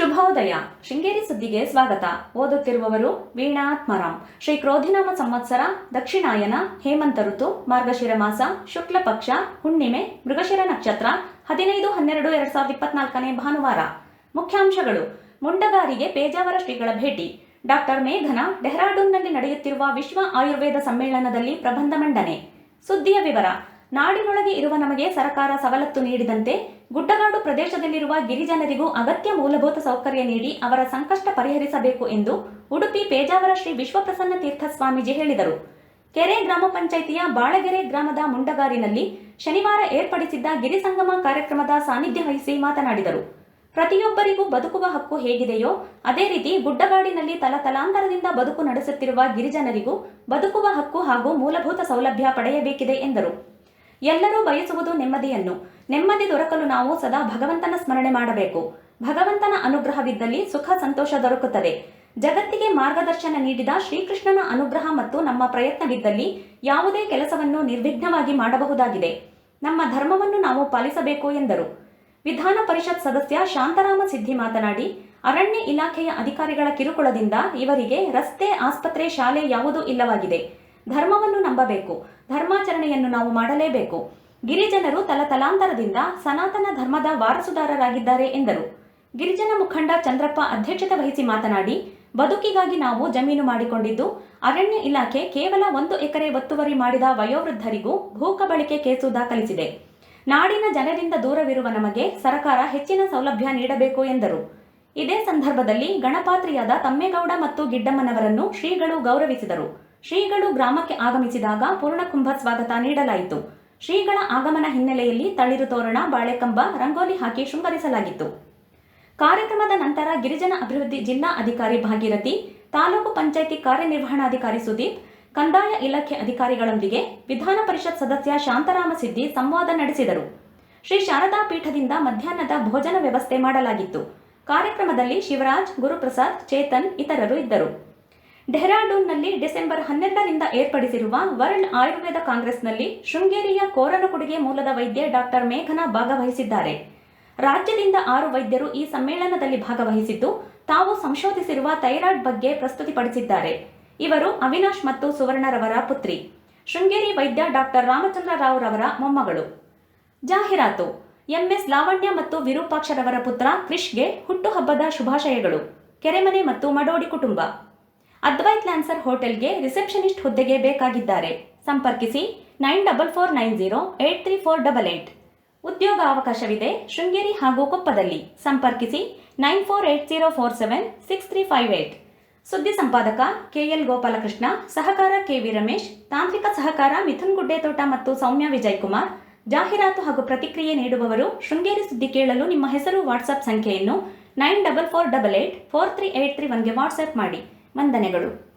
ಶುಭೋದಯ. ಶೃಂಗೇರಿ ಸುದ್ದಿಗೆ ಸ್ವಾಗತ. ಓದುತ್ತಿರುವವರು ವೀಣಾ ಆತ್ಮರಾಮ್ ಶ್ರೀ ಕ್ರೋಧಿನಾಮ ಸಂವತ್ಸರ, ದಕ್ಷಿಣಾಯನ, ಹೇಮಂತ ಋತು, ಮಾರ್ಗಶಿರ ಮಾಸ, ಶುಕ್ಲ ಪಕ್ಷ, ಹುಣ್ಣಿಮೆ, ಮೃಗಶಿರ ನಕ್ಷತ್ರ, ಹದಿನೈದು, ಹನ್ನೆರಡು, ಎರಡ್ ಸಾವಿರದ ಇಪ್ಪತ್ನಾಲ್ಕನೇ ಭಾನುವಾರ. ಮುಖ್ಯಾಂಶಗಳು. ಮುಂಡಗಾರಿಗೆ ಪೇಜಾವರ ಶ್ರೀಗಳ ಭೇಟಿ. ಡಾಕ್ಟರ್ ಮೇಘನ ಡೆಹ್ರಾಡೂನ್ನಲ್ಲಿ ನಡೆಯುತ್ತಿರುವ ವಿಶ್ವ ಆಯುರ್ವೇದ ಸಮ್ಮೇಳನದಲ್ಲಿ ಪ್ರಬಂಧ ಮಂಡನೆ. ಸುದ್ದಿಯ ವಿವರ. ನಾಡಿನೊಳಗೆ ಇರುವ ನಮಗೆ ಸರ್ಕಾರ ಸವಲತ್ತು ನೀಡಿದಂತೆ ಗುಡ್ಡಗಾಡು ಪ್ರದೇಶದಲ್ಲಿರುವ ಗಿರಿಜನರಿಗೂ ಅಗತ್ಯ ಮೂಲಭೂತ ಸೌಕರ್ಯ ನೀಡಿ ಅವರ ಸಂಕಷ್ಟ ಪರಿಹರಿಸಬೇಕು ಎಂದು ಉಡುಪಿ ಪೇಜಾವರ ಶ್ರೀ ವಿಶ್ವಪ್ರಸನ್ನ ತೀರ್ಥ ಸ್ವಾಮೀಜಿ ಹೇಳಿದರು. ಕೆರೆ ಗ್ರಾಮ ಪಂಚಾಯಿತಿಯ ಬಾಳಗೆರೆ ಗ್ರಾಮದ ಮುಂಡಗಾರಿನಲ್ಲಿ ಶನಿವಾರ ಏರ್ಪಡಿಸಿದ್ದ ಗಿರಿಸಂಗಮ ಕಾರ್ಯಕ್ರಮದ ಸಾನ್ನಿಧ್ಯ ವಹಿಸಿ ಮಾತನಾಡಿದರು. ಪ್ರತಿಯೊಬ್ಬರಿಗೂ ಬದುಕುವ ಹಕ್ಕು ಹೇಗಿದೆಯೋ ಅದೇ ರೀತಿ ಗುಡ್ಡಗಾಡಿನಲ್ಲಿ ತಲತಲಾಂತರದಿಂದ ಬದುಕು ನಡೆಸುತ್ತಿರುವ ಗಿರಿಜನರಿಗೂ ಬದುಕುವ ಹಕ್ಕು ಹಾಗೂ ಮೂಲಭೂತ ಸೌಲಭ್ಯ ಪಡೆಯಬೇಕಿದೆ ಎಂದರು. ಎಲ್ಲರೂ ಬಯಸುವುದು ನೆಮ್ಮದಿಯನ್ನು. ನೆಮ್ಮದಿ ದೊರಕಲು ನಾವು ಸದಾ ಭಗವಂತನ ಸ್ಮರಣೆ ಮಾಡಬೇಕು. ಭಗವಂತನ ಅನುಗ್ರಹವಿದ್ದಲ್ಲಿ ಸುಖ ಸಂತೋಷ ದೊರಕುತ್ತದೆ. ಜಗತ್ತಿಗೆ ಮಾರ್ಗದರ್ಶನ ನೀಡಿದ ಶ್ರೀಕೃಷ್ಣನ ಅನುಗ್ರಹ ಮತ್ತು ನಮ್ಮ ಪ್ರಯತ್ನವಿದ್ದಲ್ಲಿ ಯಾವುದೇ ಕೆಲಸವನ್ನು ನಿರ್ವಿಘ್ನವಾಗಿ ಮಾಡಬಹುದಾಗಿದೆ. ನಮ್ಮ ಧರ್ಮವನ್ನು ನಾವು ಪಾಲಿಸಬೇಕು ಎಂದರು. ವಿಧಾನ ಪರಿಷತ್ ಸದಸ್ಯ ಶಾಂತರಾಮ ಸಿದ್ಧಿ ಮಾತನಾಡಿ, ಅರಣ್ಯ ಇಲಾಖೆಯ ಅಧಿಕಾರಿಗಳ ಕಿರುಕುಳದಿಂದ ಇವರಿಗೆ ರಸ್ತೆ, ಆಸ್ಪತ್ರೆ, ಶಾಲೆ ಯಾವುದೂ ಇಲ್ಲವಾಗಿದೆ. ಧರ್ಮವನ್ನು ನಂಬಬೇಕು. ಧರ್ಮಾಚರಣೆಯನ್ನು ನಾವು ಮಾಡಲೇಬೇಕು. ಗಿರಿಜನರು ತಲತಲಾಂತರದಿಂದ ಸನಾತನ ಧರ್ಮದ ವಾರಸುದಾರರಾಗಿದ್ದಾರೆ ಎಂದರು. ಗಿರಿಜನ ಮುಖಂಡ ಚಂದ್ರಪ್ಪ ಅಧ್ಯಕ್ಷತೆ ವಹಿಸಿ ಮಾತನಾಡಿ, ಬದುಕಿಗಾಗಿ ನಾವು ಜಮೀನು ಮಾಡಿಕೊಂಡಿದ್ದು, ಅರಣ್ಯ ಇಲಾಖೆ ಕೇವಲ ಒಂದು ಎಕರೆ ಒತ್ತುವರಿ ಮಾಡಿದ ವಯೋವೃದ್ಧರಿಗೂ ಭೂಕಬಳಿಕೆ ಕೇಸು ದಾಖಲಿಸಿದೆ. ನಾಡಿನ ಜನರಿಂದ ದೂರವಿರುವ ನಮಗೆ ಸರ್ಕಾರ ಹೆಚ್ಚಿನ ಸೌಲಭ್ಯ ನೀಡಬೇಕು ಎಂದರು. ಇದೇ ಸಂದರ್ಭದಲ್ಲಿ ಗಣಪಾತ್ರಿಯಾದ ತಮ್ಮೇಗೌಡ ಮತ್ತು ಗಿಡ್ಡಮ್ಮನವರನ್ನು ಶ್ರೀಗಳು ಗೌರವಿಸಿದರು. ಶ್ರೀಗಳು ಗ್ರಾಮಕ್ಕೆ ಆಗಮಿಸಿದಾಗ ಪೂರ್ಣಕುಂಭ ಸ್ವಾಗತ ನೀಡಲಾಯಿತು. ಶ್ರೀಗಳ ಆಗಮನ ಹಿನ್ನೆಲೆಯಲ್ಲಿ ತಳಿರು ತೋರಣ, ಬಾಳೆಕಂಬ, ರಂಗೋಲಿ ಹಾಕಿ ಶೃಂಗರಿಸಲಾಗಿತ್ತು. ಕಾರ್ಯಕ್ರಮದ ನಂತರ ಗಿರಿಜನ ಅಭಿವೃದ್ಧಿ ಜಿಲ್ಲಾ ಅಧಿಕಾರಿ ಭಾಗೀರಥಿ, ತಾಲೂಕು ಪಂಚಾಯಿತಿ ಕಾರ್ಯನಿರ್ವಹಣಾಧಿಕಾರಿ ಸುದೀಪ್, ಕಂದಾಯ ಇಲಾಖೆ ಅಧಿಕಾರಿಗಳೊಂದಿಗೆ ವಿಧಾನ ಪರಿಷತ್ ಸದಸ್ಯ ಶಾಂತರಾಮ ಸಿದ್ದಿ ಸಂವಾದ ನಡೆಸಿದರು. ಶ್ರೀ ಶಾರದಾ ಪೀಠದಿಂದ ಮಧ್ಯಾಹ್ನದ ಭೋಜನ ವ್ಯವಸ್ಥೆ ಮಾಡಲಾಗಿತ್ತು. ಕಾರ್ಯಕ್ರಮದಲ್ಲಿ ಶಿವರಾಜ್, ಗುರುಪ್ರಸಾದ್, ಚೇತನ್ ಇತರರು ಇದ್ದರು. ಡೆಹ್ರಾಡೂನ್ನಲ್ಲಿ ಡಿಸೆಂಬರ್ ಹನ್ನೆರಡರಿಂದ ಏರ್ಪಡಿಸಿರುವ ವರ್ಲ್ಡ್ ಆಯುರ್ವೇದ ಕಾಂಗ್ರೆಸ್ನಲ್ಲಿ ಶೃಂಗೇರಿಯ ಕೋರನಕುಡಿಗೆ ಮೂಲದ ವೈದ್ಯ ಡಾಕ್ಟರ್ ಮೇಘನಾ ಭಾಗವಹಿಸಿದ್ದಾರೆ. ರಾಜ್ಯದಿಂದ ಆರು ವೈದ್ಯರು ಈ ಸಮ್ಮೇಳನದಲ್ಲಿ ಭಾಗವಹಿಸಿದ್ದು, ತಾವು ಸಂಶೋಧಿಸಿರುವ ಥೈರಾಯ್ಡ್ ಬಗ್ಗೆ ಪ್ರಸ್ತುತಿಪಡಿಸಿದ್ದಾರೆ. ಇವರು ಅವಿನಾಶ್ ಮತ್ತು ಸುವರ್ಣರವರ ಪುತ್ರಿ. ಶೃಂಗೇರಿ ವೈದ್ಯ ಡಾಕ್ಟರ್ ರಾಮಚಂದ್ರ ರಾವ್ ರವರ ಮೊಮ್ಮಗಳು. ಜಾಹೀರಾತು. ಎಂಎಸ್ ಲಾವಣ್ಯ ಮತ್ತು ವಿರೂಪಾಕ್ಷರವರ ಪುತ್ರ ಕ್ರಿಶ್ಗೆ ಹುಟ್ಟುಹಬ್ಬದ ಶುಭಾಶಯಗಳು. ಕೆರೆಮನೆ ಮತ್ತು ಮಡೋಡಿ ಕುಟುಂಬ. ಅದ್ವೈತ್ ಲ್ಯಾನ್ಸರ್ ಹೋಟೆಲ್ಗೆ ರಿಸೆಪ್ಷನಿಸ್ಟ್ ಹುದ್ದೆಗೆ ಬೇಕಾಗಿದ್ದಾರೆ. ಸಂಪರ್ಕಿಸಿ nine double four nine zero eight three four double eight. ಉದ್ಯೋಗ ಅವಕಾಶವಿದೆ ಶೃಂಗೇರಿ ಹಾಗೂ ಕೊಪ್ಪದಲ್ಲಿ. ಸಂಪರ್ಕಿಸಿ nine four eight zero four seven six three five eight. ಸುದ್ದಿ ಸಂಪಾದಕ ಕೆಎಲ್ ಗೋಪಾಲಕೃಷ್ಣ, ಸಹಕಾರ ಕೆವಿ ರಮೇಶ್, ತಾಂತ್ರಿಕ ಸಹಕಾರ ಮಿಥುನ್ ಗುಡ್ಡೆತೋಟ ಮತ್ತು ಸೌಮ್ಯ ವಿಜಯ್ ಕುಮಾರ್ ಜಾಹೀರಾತು ಹಾಗೂ ಪ್ರತಿಕ್ರಿಯೆ ನೀಡುವವರು ಶೃಂಗೇರಿ ಸುದ್ದಿ ಕೇಳಲು ನಿಮ್ಮ ಹೆಸರು ವಾಟ್ಸಪ್ ಸಂಖ್ಯೆಯನ್ನು nine double four double eight four three eight three ಒನ್ಗೆ WhatsApp ಮಾಡಿ. ವಂದನೆಗಳು.